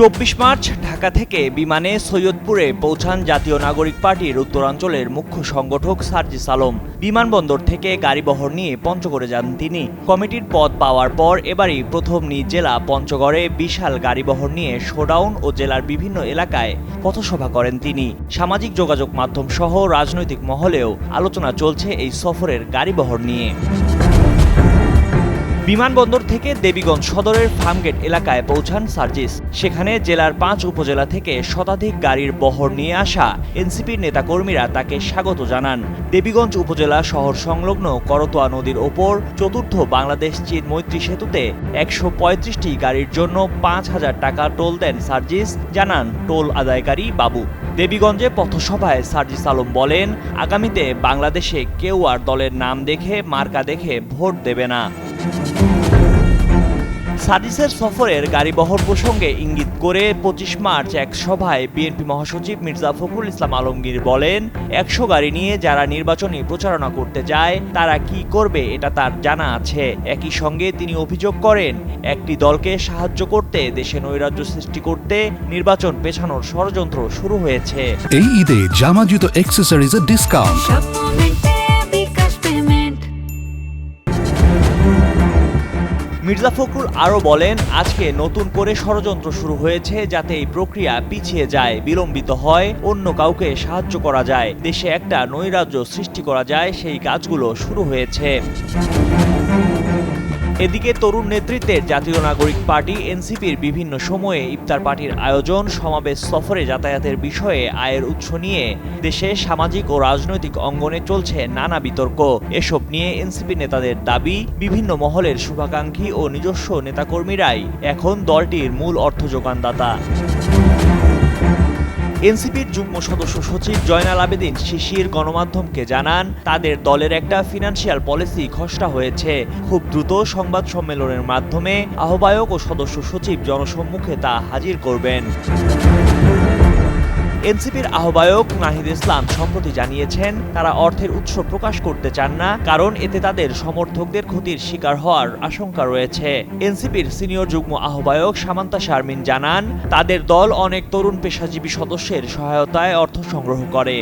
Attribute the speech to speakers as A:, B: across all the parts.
A: চব্বিশ মার্চ ঢাকা থেকে বিমানে সৈয়দপুরে পৌঁছান জাতীয় নাগরিক পার্টির উত্তরাঞ্চলের মুখ্য সংগঠক সার্জিস আলম। বিমানবন্দর থেকে গাড়িবহর নিয়ে পঞ্চগড়ে যান তিনি। কমিটির পদ পাওয়ার পর এবারই প্রথম নিজ জেলা পঞ্চগড়ে বিশাল গাড়িবহর নিয়ে শোডাউন ও জেলার বিভিন্ন এলাকায় পথসভা করেন তিনি। সামাজিক যোগাযোগ মাধ্যম সহ রাজনৈতিক মহলেও আলোচনা চলছে এই সফরের গাড়িবহর নিয়ে। বিমানবন্দর থেকে দেবীগঞ্জ সদরের ফার্মগেট এলাকায় পৌঁছান সার্জিস। সেখানে জেলার পাঁচ উপজেলা থেকে শতাধিক গাড়ির বহর নিয়ে আসা এনসিপির নেতাকর্মীরা তাকে স্বাগত জানান। দেবীগঞ্জ উপজেলা শহর সংলগ্ন করতোয়া নদীর ওপর চতুর্থ বাংলাদেশ চীন মৈত্রী সেতুতে একশো পঁয়ত্রিশটি গাড়ির জন্য পাঁচ হাজার টাকা টোল দেন সার্জিস, জানান টোল আদায়কারী বাবু। দেবীগঞ্জে পথসভায় সার্জিস আলম বলেন, আগামীতে বাংলাদেশে কেউ আর দলের নাম দেখে, মার্কা দেখে ভোট দেবে না। সাদিসের সফরের গাড়িবহর প্রসঙ্গে ইঙ্গিত করে পঁচিশ মার্চ এক সভায় বিএনপি মহাসচিব মির্জা ফখরুল ইসলাম আলমগীর বলেন একশো গাড়ি নিয়ে যারা নির্বাচনী প্রচারণা করতে যায় তারা কি করবে এটা তার জানা আছে। একই সঙ্গে তিনি অভিযোগ করেন একটি দলকে সাহায্য করতে দেশে নৈরাজ্য সৃষ্টি করতে নির্বাচন পেছানোর ষড়যন্ত্র শুরু হয়েছে।
B: এই ঈদে জামা জুতো অ্যাক্সেসরিজের ডিসকাউন্ট
A: মির্জা ফখরুল আরও বলেন, আজকে নতুন করে ষড়যন্ত্র শুরু হয়েছে যাতে এই প্রক্রিয়া পিছিয়ে যায়, বিলম্বিত হয়, অন্য কাউকে সাহায্য করা যায়। দেশে একটা নৈরাজ্য সৃষ্টি করা যায়, সেই কাজগুলো শুরু হয়েছে। এদিকে তরুণ নেতৃত্বের জাতীয় নাগরিক পার্টি, এনসিপির বিভিন্ন সময়ে ইফতার পার্টির আয়োজন, সমাবেশ, সফরে যাতায়াতের বিষয়ে আয়ের উৎস নিয়ে দেশে সামাজিক ও রাজনৈতিক অঙ্গনে চলছে নানা বিতর্ক। এসব নিয়ে এনসিপি নেতাদের দাবি, বিভিন্ন মহলের শুভাকাঙ্ক্ষী ও নিজস্ব নেতাকর্মীরাই এখন দলটির মূল অর্থ যোগানদাতা। এনসিপির যুগ্ম সদস্য সচিব জয়নাল আবেদিন শিশির গণমাধ্যমকে জানান, তাদের দলের একটা ফিনান্সিয়াল পলিসি খসড়া হয়েছে। খুব দ্রুত সংবাদ সম্মেলনের মাধ্যমে আহ্বায়ক ও সদস্য সচিব জনসম্মুখে তা হাজির করবেন। এনসিপির আহ্বায়ক নাহিদ ইসলাম সম্প্রতি জানিয়েছেন, তারা অর্থের উৎস প্রকাশ করতে চান না, কারণ এতে তাদের সমর্থকদের ক্ষতির শিকার হওয়ার আশঙ্কা রয়েছে। এনসিপির সিনিয়র যুগ্ম আহ্বায়ক সামান্তা শারমিন জানান, তাদের দল অনেক তরুণ পেশাজীবী সদস্যের সহায়তায় অর্থ সংগ্রহ করে।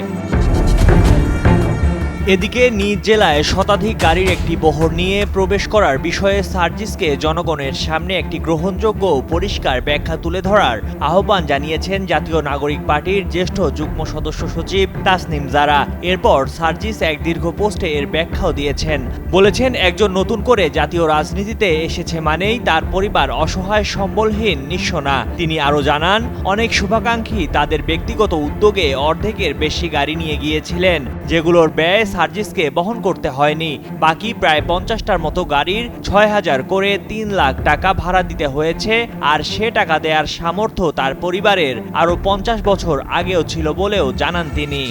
A: এদিকে নিজ জেলায় শতাধিক গাড়ির একটি বহর নিয়ে প্রবেশ করার বিষয়ে সার্জিসকে জনগণের সামনে একটি গ্রহণযোগ্য পরিষ্কার ব্যাখ্যা তুলে ধরার আহ্বান জানিয়েছেন জাতীয় নাগরিক পার্টির জ্যেষ্ঠ যুগ্ম সদস্য সচিব তাসনিম জারা। এরপর সার্জিস এক দীর্ঘ পোস্টে এর ব্যাখ্যাও দিয়েছেন। বলেছেন, একজন নতুন করে জাতীয় রাজনীতিতে এসেছে মানেই তার পরিবার অসহায়, সম্বলহীন, নিঃস্ব না। তিনি আরও জানান, অনেক শুভাকাঙ্ক্ষী তাদের ব্যক্তিগত উদ্যোগে অর্ধেকের বেশি গাড়ি নিয়ে গিয়েছিলেন, যেগুলোর ব্যয় সার্জিসকে বহন করতে হয়নি। বাকি প্রায় পঞ্চাশটার মতো গাড়ির ছয় হাজার করে তিন লাখ টাকা ভাড়া দিতে হয়েছে আর সে টাকা দেওয়ার সামর্থ্য তার পরিবারের আরও পঞ্চাশ বছর আগেও ছিল বলেও জানান তিনি।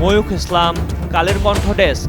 A: ময়ূখ ইসলাম, কালের কণ্ঠ ডেস্ক।